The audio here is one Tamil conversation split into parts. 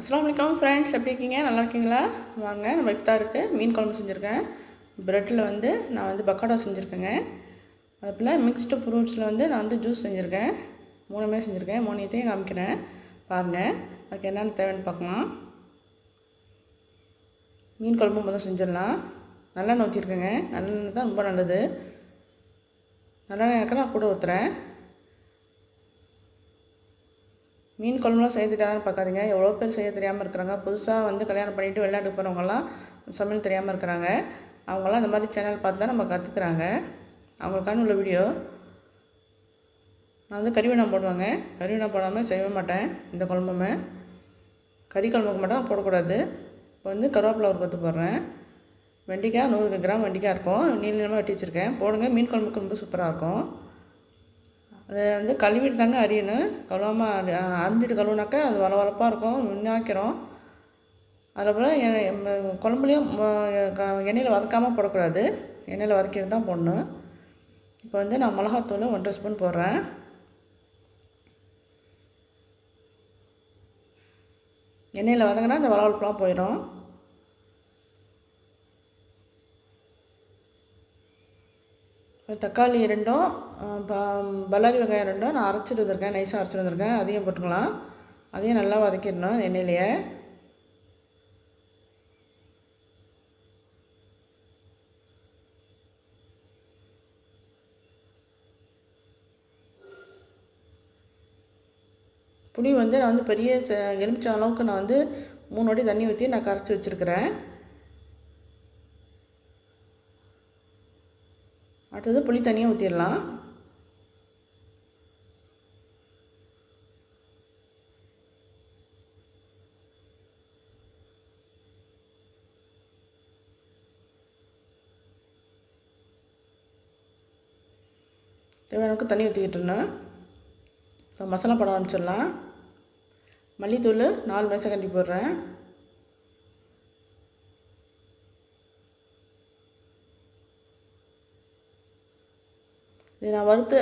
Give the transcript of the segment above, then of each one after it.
அஸ்லாம் வலைக்கம் ஃப்ரெண்ட்ஸ் எப்படி இருக்கீங்க? நல்லா இருக்கீங்களா? வாங்க நம்ம இஃப்தாருக்கு மீன் குழம்பு செஞ்சுருக்கேன். ப்ரெட்டில் வந்து நான் வந்து பக்கோடா செஞ்சுருக்கேங்க. அதுபோல் மிக்ஸ்டு ஃப்ரூட்ஸில் வந்து நான் வந்து ஜூஸ் செஞ்சுருக்கேன். மூணுமே செஞ்சுருக்கேன். மூணுத்தையும் காமிக்கிறேன். பாருங்கள் அதுக்கு என்னென்ன தேவைன்னு பார்க்கலாம். மீன் குழம்பு முதல் செஞ்சிடலாம். நல்லெண்ணெய் ஊற்றிருக்கேங்க நல்லெண்ணெய் தான் ரொம்ப நல்லது. நல்லெண்ணெய் எனக்கு நான் கூட ஊற்றுறேன் மீன் குழம்புலாம் செய்ய தெரியாதுன்னு பார்க்காதீங்க. எவ்வளோ பேர் செய்ய தெரியாமல் இருக்கிறாங்க. புதுசாக வந்து கல்யாணம் பண்ணிவிட்டு விளையாட்டுக்கு போகிறவங்கலாம் சமையல் தெரியாமல் இருக்கிறாங்க. அவங்களாம் இந்த மாதிரி சேனல் பார்த்து தான் நம்ம கற்றுக்குறாங்க அவங்களுக்கான உள்ள வீடியோ நான் வந்து கறிவெண்ணம் போடுவாங்க. கறிவெண்ணம் போடாமல் செய்ய மாட்டேன். இந்த குழம்புமே. கறி குழம்புக்கு மட்டும் போடக்கூடாது. இப்போ வந்து கருவேப்பிலை ஒரு கொத்து போடுறேன். வெண்டிக்காய் நூறு கிராம் வெண்டிக்காய் இருக்கும். நீள நீளமாக வெட்டி வச்சுருக்கேன். போடுங்க. மீன் குழம்புக்கு ரொம்ப சூப்பராக இருக்கும். அதை வந்து கழுவிட்டு தாங்க அரியணும். கழுவாமல் அரி அரிஞ்சிட்டு கழுவுனாக்கா அது வளவளப்பாக இருக்கும். நுண்ணாக்கிறோம். அதில் போல் குழம்புலையும் எண்ணெயில் வதக்காமல் போடக்கூடாது. எண்ணெயில் வதக்கிட்டு தான் போடணும். இப்போ வந்து நான் மிளகாத்தூள் ஒன்றரை ஸ்பூன் போடுறேன். எண்ணெயில் வதங்கினா அந்த வளவளப்புலாம் போயிடும். தக்காளி ரெண்டும் பல்லாரி வெங்காயம் ரெண்டும் நான் அரைச்சிட்டு வந்திருக்கேன். நைஸாக அரைச்சிட்டு வந்திருக்கேன். அதையும் போட்டுக்கலாம். அதையும் நல்லா வதக்கிடணும் எண்ணெயிலேயே. புளி வந்து நான் வந்து பெரிய எலுமிச்சம் அளவுக்கு நான் வந்து மூணு வாட்டி தண்ணி ஊற்றி நான் கரைச்சி வச்சுருக்கிறேன். அடுத்தது புளி தனியாக ஊற்றிடலாம் தேவையானக்கு தண்ணி ஊற்றிக்கிட்டு இருந்தேன் இப்போ மசாலா படம் ஆரம்பிச்சிடலாம். மல்லித்தூள் நாலு மேசக்கண்டி போடுறேன். இது நான் வறுத்து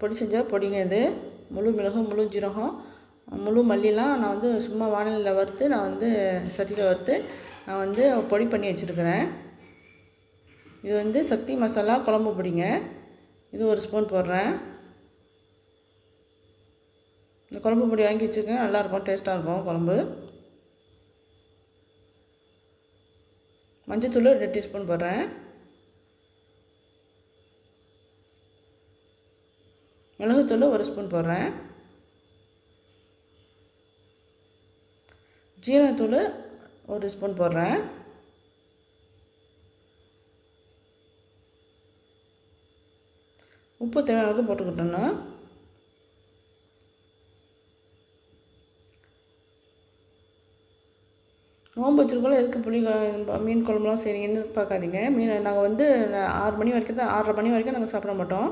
பொடி செஞ்ச பொடிங்க இது. முழு மிளகு முழு ஜீரகம் முழு மல்லிலாம் நான் வந்து சும்மா வானிலையில் வறுத்து நான் வந்து சட்டியில் வறுத்து நான் வந்து பொடி பண்ணி வச்சுருக்கிறேன். இது வந்து சக்தி மசாலா குழம்பு பொடிங்க. இது ஒரு ஸ்பூன் போடுறேன். இந்த குழம்பு பொடி வாங்கி வச்சுருக்கேன். நல்லாயிருக்கும் டேஸ்ட்டாக இருக்கும் குழம்பு. மஞ்சத்தூள் ரெண்டு டீஸ்பூன் போடுறேன். மிளகுத்தூள் ஒரு ஸ்பூன் போடுறேன். ஜீரகத்தூள் ஒரு ஸ்பூன் போடுறேன். உப்பு தேவையான அளவுக்கு போட்டுக்கிட்டோன்னா. நோம்பு வச்சுருக்கோம் எதுக்கு புளி மீன் குழம்புலாம் செய்கிறீங்கன்னு பார்க்காதீங்க. மீன் நாங்கள் வந்து ஆறு மணி வரைக்கும் தான் ஆறரை மணி வரைக்கும் நாங்கள் சாப்பிட மாட்டோம்.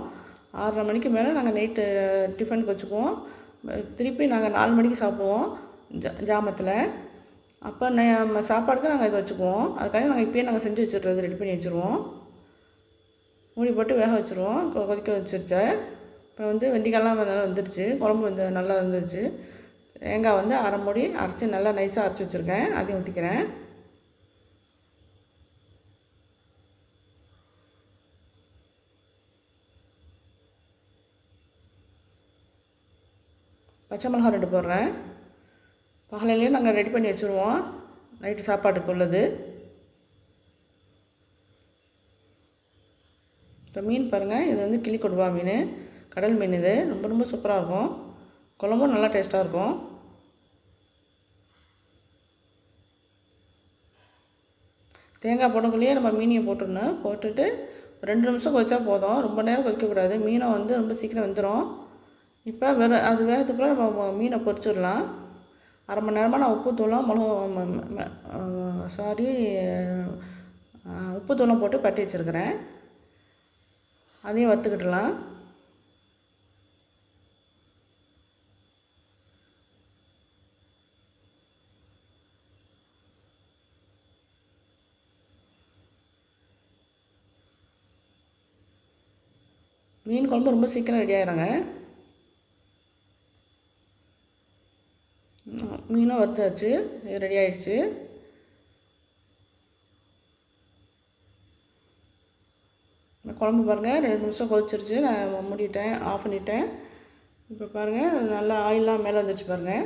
ஆறரை மணிக்கு மேலே நாங்கள் நைட்டு டிஃபனுக்கு வச்சுக்குவோம். திருப்பி நாங்கள் நாலு மணிக்கு சாப்பிடுவோம் ஜா ஜாமத்தில். அப்போ நம்ம சாப்பாடுக்கு நாங்கள் இது வச்சுக்குவோம். அதுக்காக நாங்கள் இப்போயே நாங்கள் செஞ்சு வச்சுட்றது ரெடி பண்ணி வச்சுருவோம். மூடி போட்டு வேக வச்சுருவோம் கொதிக்க வச்சிருச்ச. இப்போ வந்து வெண்டிக்காய்லாம் நல்லா வந்துருச்சு. குழம்பு வந்து நல்லா இருந்துச்சு தேங்காய் வந்து அரை மூடி அரைச்சி நல்லா நைஸாக அரைச்சி வச்சுருக்கேன். அதையும் ஊற்றிக்கிறேன் பச்சை மிளகா ரெண்டு போடுறேன். பகலையிலையும் நாங்கள் ரெடி பண்ணி வச்சுருவோம். நைட்டு சாப்பாட்டுக்கு உள்ளது. இப்போ மீன் பாருங்கள் இது வந்து கிளி கொடுவா மீன். கடல் மீன் இது. ரொம்ப ரொம்ப சூப்பராக இருக்கும். குழம்பும் நல்லா டேஸ்ட்டாக இருக்கும். தேங்காய் போடக்குள்ளேயே நம்ம மீனியை போட்டுடணும். போட்டுட்டு ரெண்டு நிமிஷம் கொதிச்சா போதும். ரொம்ப நேரம் கொதிக்கக்கூடாது. மீனை வந்து ரொம்ப சீக்கிரம் வந்துடும் இப்போ வெறும் அது வேகத்துக்குள்ளே நம்ம மீனை பொரிச்சிடலாம். அரை மணி நேரமாக நான் உப்பு தூளம் மிளகு சாரி உப்பு தூளம் போட்டு பட்டி வச்சுருக்கிறேன். அதையும் வறுத்துக்கிடலாம். மீன் குழம்பு ரொம்ப சீக்கிரம் ரெடி ஆகிறாங்க மீன் வறுத்தாச்சு. ரெடி ஆயிடுச்சு. குழம்பு பாருங்கள் ரெண்டு நிமிஷம் கொதிச்சிருச்சு. நான் மூடிட்டேன் ஆஃப் பண்ணிட்டேன். இப்போ பாருங்கள் நல்லா ஆயிலெலாம் மேலே வந்துச்சு பாருங்கள்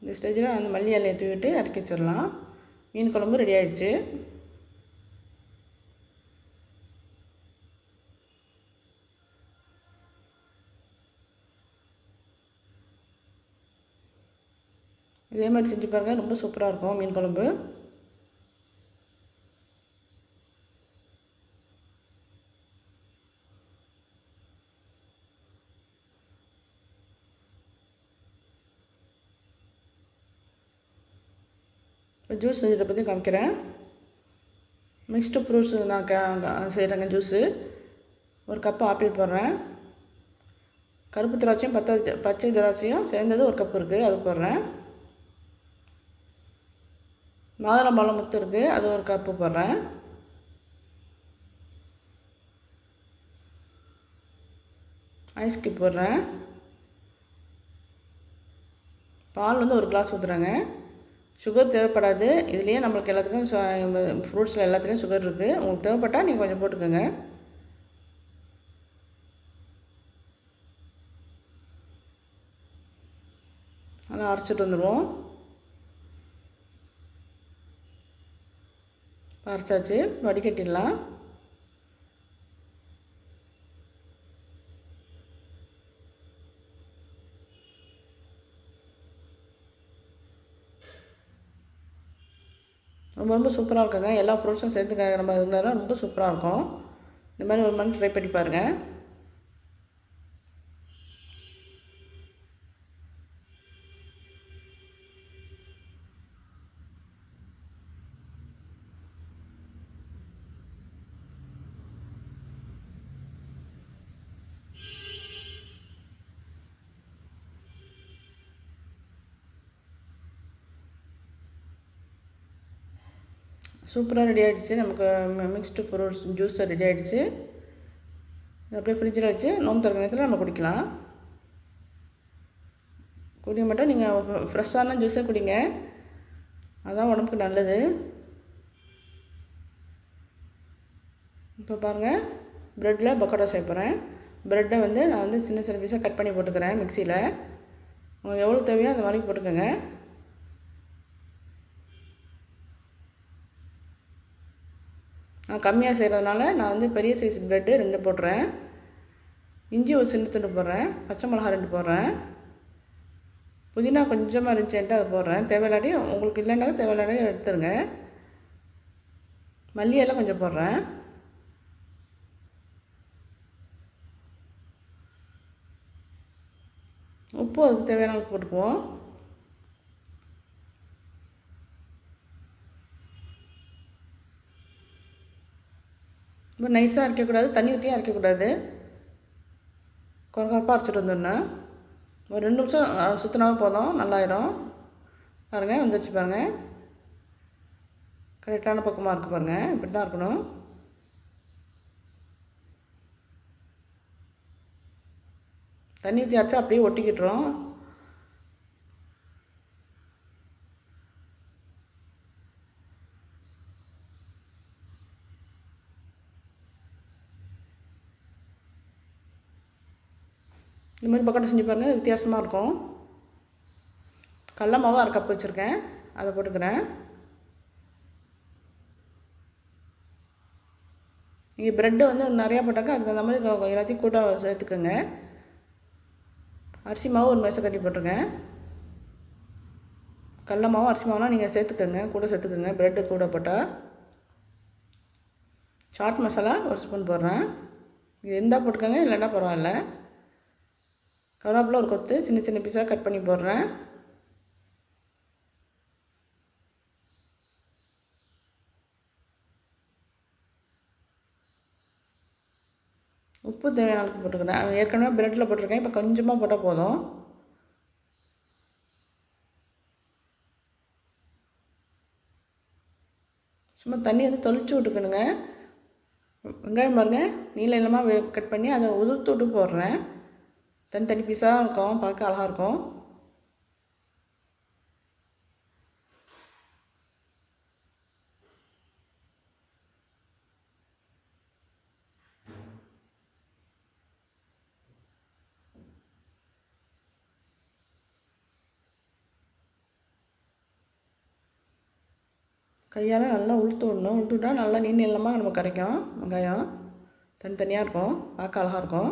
இந்த ஸ்டேஜில் அந்த மல்லி இலையை தூவிட்டு இறக்கி வச்சிடலாம். மீன் குழம்பு ரெடி ஆகிடுச்சு இதே மாதிரி செஞ்சு பாருங்கள் ரொம்ப சூப்பராக இருக்கும் மீன் குழம்பு. இப்போ ஜூஸ் செஞ்சதை பற்றி காமிக்கிறேன். மிக்ஸ்டு ஃப்ரூட்ஸ் நான் க செய்கிறேங்க ஜூஸு ஒரு கப்பு ஆப்பிள் போடுறேன். கருப்பு திராட்சையும் பத்த பச்சை திராட்சையும் சேர்ந்தது ஒரு கப்பு இருக்குது அது போடுறேன். மாதுளம்பழம் முத்து இருக்குது அது ஒரு கப்பு போடுறேன். ஐஸ் போடுறேன். பால் வந்து ஒரு கிளாஸ் ஊற்றுறேங்க சுகர் தேவைப்படாது. இதுலேயே நம்மளுக்கு எல்லாத்துக்கும் ஃப்ரூட்ஸில் எல்லாத்துலேயும் சுகர் இருக்குது உங்களுக்கு தேவைப்பட்டால் நீங்கள் கொஞ்சம் போட்டுக்கோங்க. நல்லா அரைச்சிட்டு வந்துடுவோம் அரைச்சாச்சு. வடிகட்டிடலாம். ரொம்ப ரொம்ப சூப்பராக இருக்குங்க. எல்லா ஃப்ரூட்ஸும் சேர்த்துக்க நம்ம இருந்தாலும் ரொம்ப சூப்பராக இருக்கும். இந்த மாதிரி ஒரு மந்த் ட்ரை பண்ணி பாருங்கள் சூப்பராக ரெடி ஆகிடுச்சு நமக்கு மிக்ஸ்டு ஃப்ரூட்ஸ் ஜூஸ் ரெடி ஆகிடுச்சு அப்படியே ஃப்ரிட்ஜில் வச்சு நோம்பு திறக்க நேரத்தில் நம்ம குடிக்கலாம். குடிக்க மாட்டோம். நீங்கள் ஃப்ரெஷ்ஷான ஜூஸே குடிங்க. அதுதான் உடம்புக்கு நல்லது. இப்போ பாருங்கள் ப்ரெட்டில் பக்கோடா சேர்ப்புறேன் ப்ரெட்டை வந்து நான் வந்து சின்ன சின்ன பீஸாக கட் பண்ணி போட்டுக்கிறேன் மிக்சியில் உங்களுக்கு எவ்வளோ தேவையோ அந்த மாதிரி போட்டுக்கோங்க. நான் கம்மியாக செய்கிறதுனால நான் வந்து பெரிய சைஸ் ப்ரெட்டு ரெண்டு போடுறேன். இஞ்சி ஒரு சின்ன துண்டு போடுறேன். பச்சை மிளகா ரெண்டு போடுறேன். புதினா கொஞ்சமாக இருந்துச்சுன்ட்டு அதை போடுறேன். தேவையில்லாட்டி உங்களுக்கு இல்லைனாலும் தேவையில்லாட்டி எடுத்துருங்க. மல்லியெல்லாம் கொஞ்சம் போடுறேன். உப்பு அதுக்கு தேவையான அளவுக்கு போட்டுக்குவோம். ரொம்ப நைஸாக அரைக்கக்கூடாது தண்ணி ஊற்றியும் அரைக்கக்கூடாது. குறப்பாக அரைச்சிட்டு வந்துடணும். ஒரு ரெண்டு நிமிஷம் சுற்றினாவே போதும் நல்லாயிரும். பாருங்கள் வந்துருச்சு பாருங்கள் கரெக்டான பக்கமாக இருக்குது பாருங்கள் இப்படி தான் இருக்கணும். தண்ணி ஊற்றி அரைச்சா அப்படியே ஒட்டிக்கிட்டுரும். இந்த மாதிரி பக்கோட்டா செஞ்சு பாருங்கள் வித்தியாசமாக இருக்கும். கடல மாவு அரை கப் வச்சுருக்கேன். அதை போட்டுக்கிறேன். நீங்கள் ப்ரெட்டு வந்து நிறையா போட்டாக்கா அதுக்கு தகுந்த மாதிரி எல்லாத்தையும் கூட்ட சேர்த்துக்கோங்க. அரிசி மாவு ஒரு மேசை கட்டி போட்டுருங்க கடல மாவு அரிசி மாவுலாம் நீங்கள் சேர்த்துக்கோங்க. கூட சேர்த்துக்கோங்க. ப்ரெட்டு கூட போட்டால் சாட் மசாலா ஒரு ஸ்பூன் போடுறேன். இது இருந்தால் போட்டுக்கோங்க இல்லைன்னா பரவாயில்ல. கருவேப்பிலை ஒரு கொத்து சின்ன சின்ன பீஸாக கட் பண்ணி போடுறேன். உப்பு தேவையான அளவுக்கு போட்டுக்கிறேன். ஏற்கனவே பிரெட்டில் போட்டிருக்கேன். இப்போ கொஞ்சமாக போட்டால் போதும். சும்மா தண்ணி வந்து தொளிச்சு விட்டுக்கணுங்க. வெங்காயம் பாருங்கள் நீள நீளமாக கட் பண்ணி அதை உதிர்த்து விட்டு போடுறேன். தனித்தனி பீஸாக இருக்கும் பார்க்க அழகாக இருக்கும். கையால் நல்லா உளுத்து விடணும். உளுத்து விட்டால் நல்லா நீள் நீளமாக நமக்கு கிடைக்கும் வெங்காயம் தனித்தனியாக இருக்கும். பார்க்க அழகாக இருக்கும்.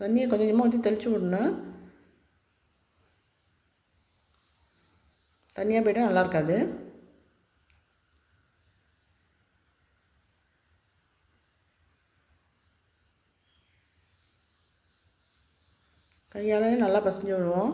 தண்ணியை கொஞ்சம் கொஞ்சமாக ஊற்றி தெளித்து விடணும். தண்ணியாக போய்ட்டால் நல்லா இருக்காது. கையாலே நல்லா பசஞ்சு விடுவோம்.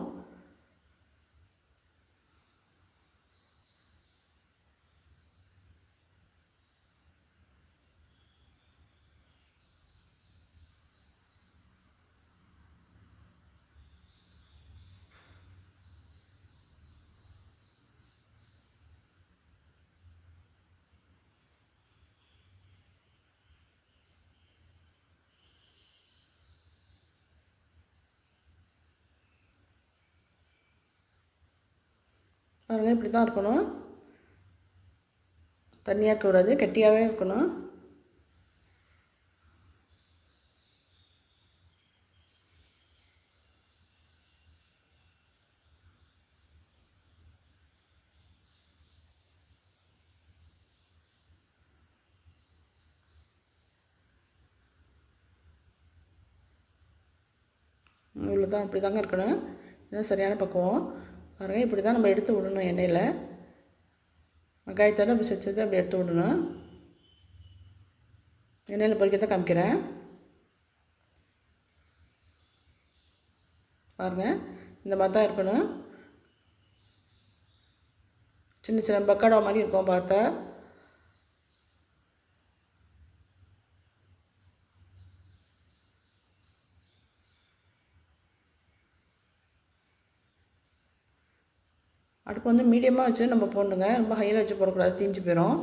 பாருங்கள் இப்படி தான் இருக்கணும். தண்ணியாக இருக்கக்கூடாது கெட்டியாகவே இருக்கணும். இவ்வளோ தான் இப்படி தாங்க இருக்கணும். இதுதான் சரியான பக்குவம். பாருங்கள் இப்படி தான் நம்ம எடுத்து விடணும் எண்ணெயில். வெங்காயத்தோடு அப்படி செஞ்சது அப்படி எடுத்து விடணும். எண்ணெயில் பொறிக்கத்தான் காமிக்கிறேன். பாருங்கள் இந்த மாதிரி தான் இருக்கணும். சின்ன சின்ன பக்கடா மாதிரி இருக்கும் பார்த்தா. அடுப்பு வந்து மீடியமாக வச்சு நம்ம போடணுங்க. ரொம்ப ஹையில் வச்சு போடக்கூடாது. தீஞ்சு போயிடும்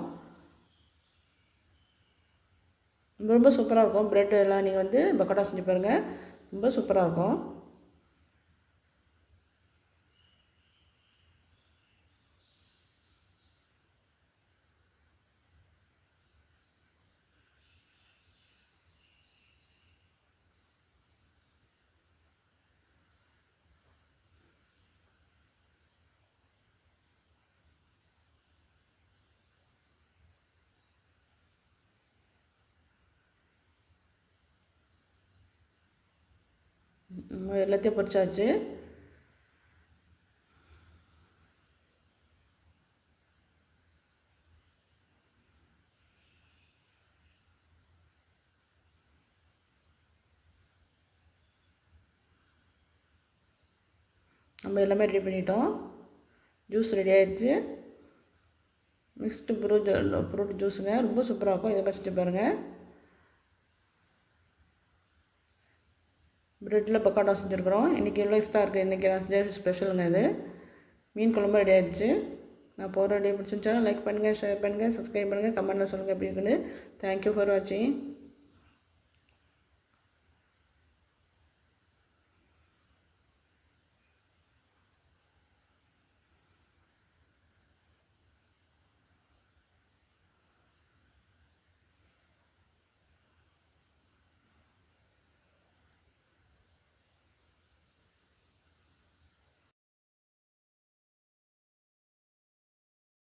ரொம்ப சூப்பராக இருக்கும். ப்ரெட் எல்லாம் நீங்கள் வந்து பக்கோட்டா செஞ்சு பாருங்கள் ரொம்ப சூப்பராக இருக்கும். எல்லாத்தையும் பொரிச்சாச்சு. நம்ம எல்லாமே ரெடி பண்ணிட்டோம். ஜூஸ் ரெடி ஆகிடுச்சு மிக்ஸ்டு ஃப்ரூட் ஃப்ரூட் ஜூஸுங்க ரொம்ப சூப்பராக இருக்கும். இதை வச்சுட்டு பாருங்கள் ப்ரெட்டில் பக்கோட்டா செஞ்சுருக்குறோம். இன்றைக்கி இவ்வளோ தான் இருக்குது இன்றைக்கி நான் செஞ்ச ஸ்பெஷலுங்க இது. மீன் குழம்பு ரெடி ஆகிடுச்சு நான் போகிற ரெடி பிடிச்சிருந்துச்சா லைக் பண்ணுங்கள் ஷேர் பண்ணுங்கள் சப்ஸ்கிரைப் பண்ணுங்கள் கமெண்ட்டில் சொல்லுங்கள் எப்படி இருக்குன்னு. தேங்க்யூ ஃபார் வாட்சிங்